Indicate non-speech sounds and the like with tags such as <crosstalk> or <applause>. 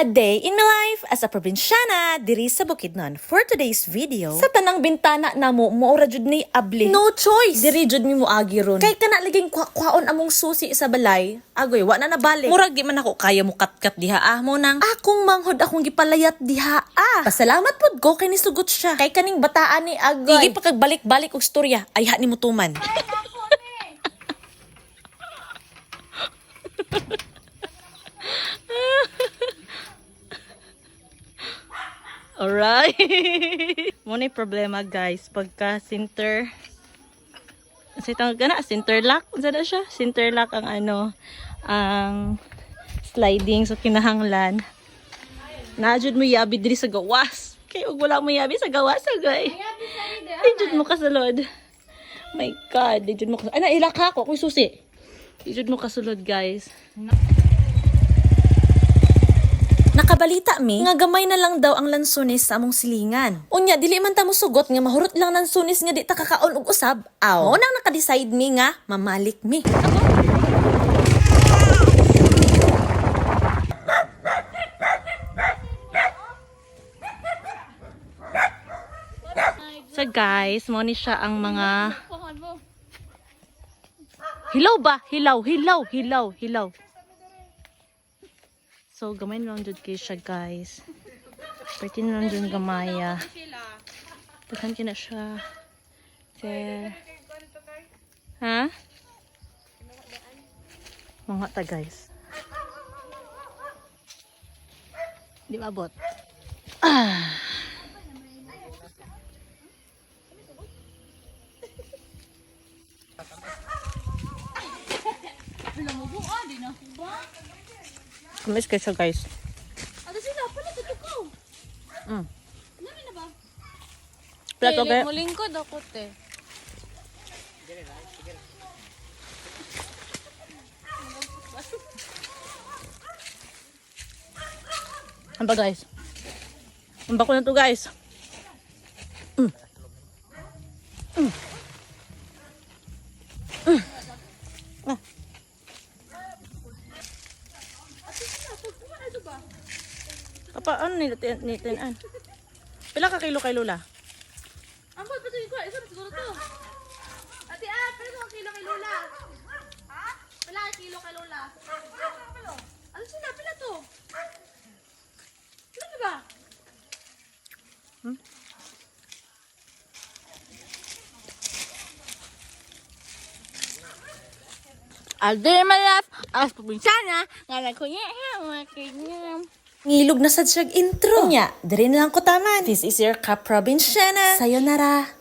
A day in my life as a probinsyana diri sa Bukidnon. For today's video, sa tanang bintana na mo, moora jud ni abli. No choice. Diri jud mi mo agi ron. Kay kana laging kwa-kwaon among susi sa balay. Agoy, wa na nabalik. Murag di man ako kaya mo katkat diha ah mo nang akong manghod akong gipalayat diha ah. Pasalamat pod ko kay nisugot siya. Kay kaning bataan ni Agoy. Igi pa kagbalik-balik og storya, ay ha ni mo Alright. <laughs> Muna yung problema guys. Pagka center. Kasi tawag ka na, center lock. Unsa na siya? Center lock ang ano, ang sliding. So kinahanglan. Naajud mo yabi diri sa gawas. Kay ug wala mo yabi sa gawas agay. Dijud mo kasulod. My God, dijud mo kasulod. Ay, nailak ako. Kung susi. Dijud mo kasulod guys. Nakabalita mi nga gamay na lang daw ang lansunis sa among silingan. Unya dili man ta mo sugot nga mahurot lang ng sunis nga di ta kakaon og usab. Aw, mo nang naka-decide mi nga mamalik mi. So guys, mo ni siya ang mga Hilaw ba? Hilaw, hilaw, hilaw, hilaw. So gamay na lang jud kay siya guys. Pwede na lang jud gamaya. Takan kina siya. There. Ha? Mga ta guys. Di mabot. Ah. Kamis kayo siya guys. Ada sila pala ko. Mm. Nami na ba? Plato Dili, kayo. Mulingkod ako te. Ano ba guys? Ang bako na to guys. Mm. Mm. Papa, ano ni ni tinan? Pila ka kilo kay Lola? Ambot pa ko, isa na siguro to. Ate ah, pero ang kilo kay Lola. Ha? Wala kay kilo kay Lola. Ano sila pila to? Ano na ba? Aldo malap, as probinsana, nga nagkunya, mga kanya. Ngilog na sad intro. Unya, diri na lang ko taman. This is your Ka Probinsyana. Sayonara.